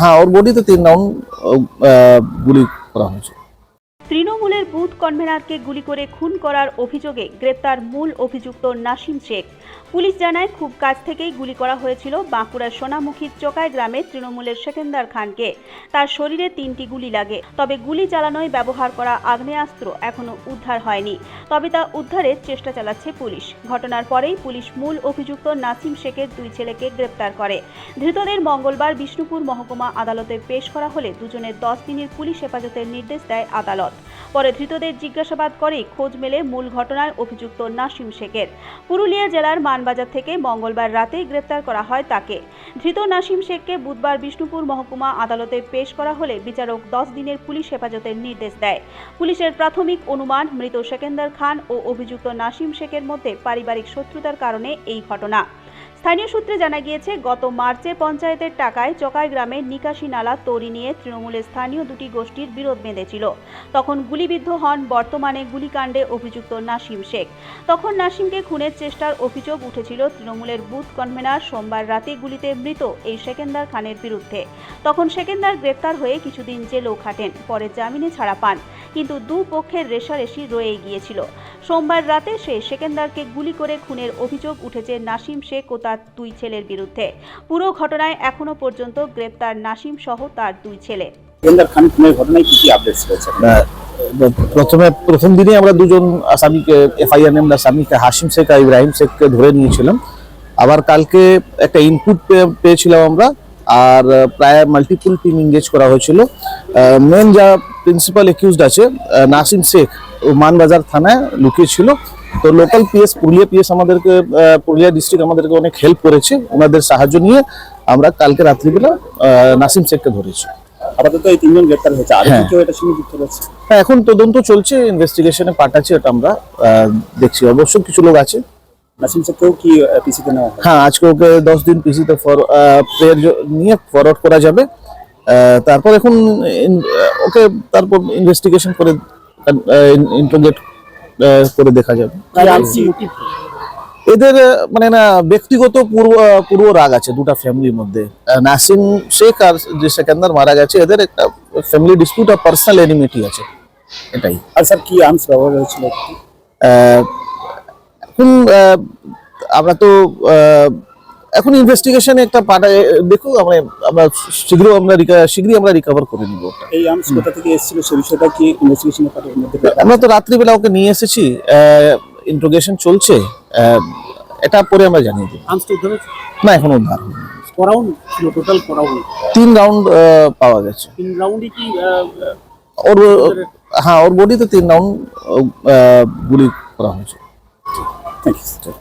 হ্যাঁ ওর বডিতে তিন রাউন্ড গুলি করা হয়েছে। তৃণমূলের বুথ কনভেনারকে গুলি করে খুন করার অভিযোগে গ্রেপ্তার মূল অভিযুক্ত নাসিম শেখ। পুলিশ জানায়, খুব কাছ থেকেই গুলি করা হয়েছিল বাঁকুড়ার সোনামুখীর চোকাই গ্রামে তৃণমূলের সেকেন্দার খানকে। তার শরীরে তিনটি গুলি লাগে। তবে গুলি চালানোয় ব্যবহার করা আগ্নেয়াস্ত্র এখনও উদ্ধার হয়নি। তবে তা উদ্ধারের চেষ্টা চালাচ্ছে পুলিশ। ঘটনার পরেই পুলিশ মূল অভিযুক্ত নাসিম শেখের দুই ছেলেকে গ্রেপ্তার করে। ধৃতদের মঙ্গলবার বিষ্ণুপুর মহকুমা আদালতে পেশ করা হলে দুজনের দশ দিনের পুলিশ হেফাজতের নির্দেশ দেয় আদালত। পরে ধৃতদের জিজ্ঞাসাবাদ করে খোঁজ মেলে মূল ঘটনায় অভিযুক্ত নাসিম শেখের। পুরুলিয়া জেলার মানবাজার থেকে মঙ্গলবার রাতেই গ্রেপ্তার করা হয় তাকে। ধৃত নাসিম শেখকে বুধবার বিষ্ণুপুর মহকুমা আদালতে পেশ করা হলে বিচারক দশ দিনের পুলিশ হেফাজতের নির্দেশ দেয়। পুলিশের প্রাথমিক অনুমান মৃত সেকেন্দার খান ও অভিযুক্ত নাসিম শেখের মধ্যে পারিবারিক শত্রুতার কারণে এই ঘটনা। স্থানীয় সূত্রে জানা গিয়েছে, গত মার্চে পঞ্চায়েতের টাকায় চকাই গ্রামে নিকাশি নালা তৈরি নিয়ে তৃণমূলের স্থানীয় দুটি গোষ্ঠীর বিরোধ বেঁধেছিল। তখন গুলিবিদ্ধ হন বর্তমানে গুলিকাণ্ডে অভিযুক্ত নাসিম শেখ। তখন নাসিমকে খুনের চেষ্টার অভিযোগ উঠেছিল তৃণমূলের বুথ কনভেনার সোমবার রাতে গুলিতে মৃত এই সেকেন্দার খানের বিরুদ্ধে। তখন সেকেন্দার গ্রেপ্তার হয়ে কিছুদিন জেলেও খাটেন, পরে জামিনে ছাড়া পান। কিন্তু দু পক্ষের রেশারেশি রয়ে গিয়েছিল। সোমবার রাতে সে সেকেন্দারকে গুলি করে খুনের অভিযোগ উঠেছে নাসিম শেখ ও তার দুই ছেলের বিরুদ্ধে। পুরো ঘটনায় এখনও পর্যন্ত গ্রেপ্তার নাসিম সহ তার দুই ছেলে। খান খুনের ঘটনায় কি কি আপডেটস রয়েছে? প্রথমে প্রথম দিনই আমরা দুজন আসামিকে এফআইআর নেম আসামিকে হাসিম শেখ আর ইব্রাহিম শেখকে ধরে নিয়েছিলাম। আবার কালকে একটা ইনপুট পেয়েছিলাম আমরা আর প্রায় মাল্টিপুল টিম এঙ্গেজ করা হয়েছিল। মেন যা প্রিন্সিপাল একিউজড আছে নাসিম শেখ ও মানবাজার থানায় লুকিয়েছিল। তো লোকাল পিএস পুরুলিয়া পিএস আমাদেরকে পুরুলিয়া ডিস্ট্রিক্ট আমাদেরকে অনেক হেল্প করেছে ওনাদের সাহায্য নিয়ে আমরা কালকে রাত্রিবেলা নাসিম শেখকে ধরেছি। আপাতত এই তিনজন গ্রেপ্তার হয়েছে। আর হ্যাঁ। কেউ এটার সঙ্গে যুক্ত রয়েছে? হ্যাঁ এখন তদন্ত চলছে ইনভেস্টিগেশনে পাঠাচ্ছি এটা আমরা দেখছি। অবশ্য কিছু লোক আছে। নাসিম শেখকেও কি পিসিতে নেওয়া হ্যাঁ? আজকে ওকে দশ দিন পিসিতে প্রেয়ার নিয়ে ফরওয়ার্ড করা যাবে। তারপর এখন ওকে তারপর ইনভেস্টিগেশন করে ইন্টারোগেট করে দেখা যাবে। এদের মানে না ব্যক্তিগত পূর্ব পূর্ব রাগ আছে দুটা ফ্যামিলির মধ্যে। নাসিম শেখ আর যে সেকেন্দার মারা গেছে এদের একটা ফ্যামিলি ডিসপিউট আর পার্সোনাল এনিমিটি আছে। এটাই। আর স্যার কি আর্মস ব্যবহার হয়েছিল? এখন আমরা তো এখন ইনভেস্টিগেশনে একটা পাঠা দেখো আমরা আমরা শীঘ্র আমরা শীঘ্রই আমরা রিকভার করে নিব। এই আর্মস কোথা থেকে এসেছিল সে বিষয়টা কি আমরা তো রাত্রিবেলা ওকে নিয়ে এসেছি ইন্ট্রোগেশন চলছে এটা পরে আমরা জানিয়ে দেবো। আর্মস উদ্ধার না এখন উদ্ধার হয়নি। করাউন্ড ছিল টোটাল তিন রাউন্ড পাওয়া গেছে। তিন রাউন্ডে কি ওর হ্যাঁ ওর বডিতে তিন রাউন্ড গুলি করা হয়েছে। Thank you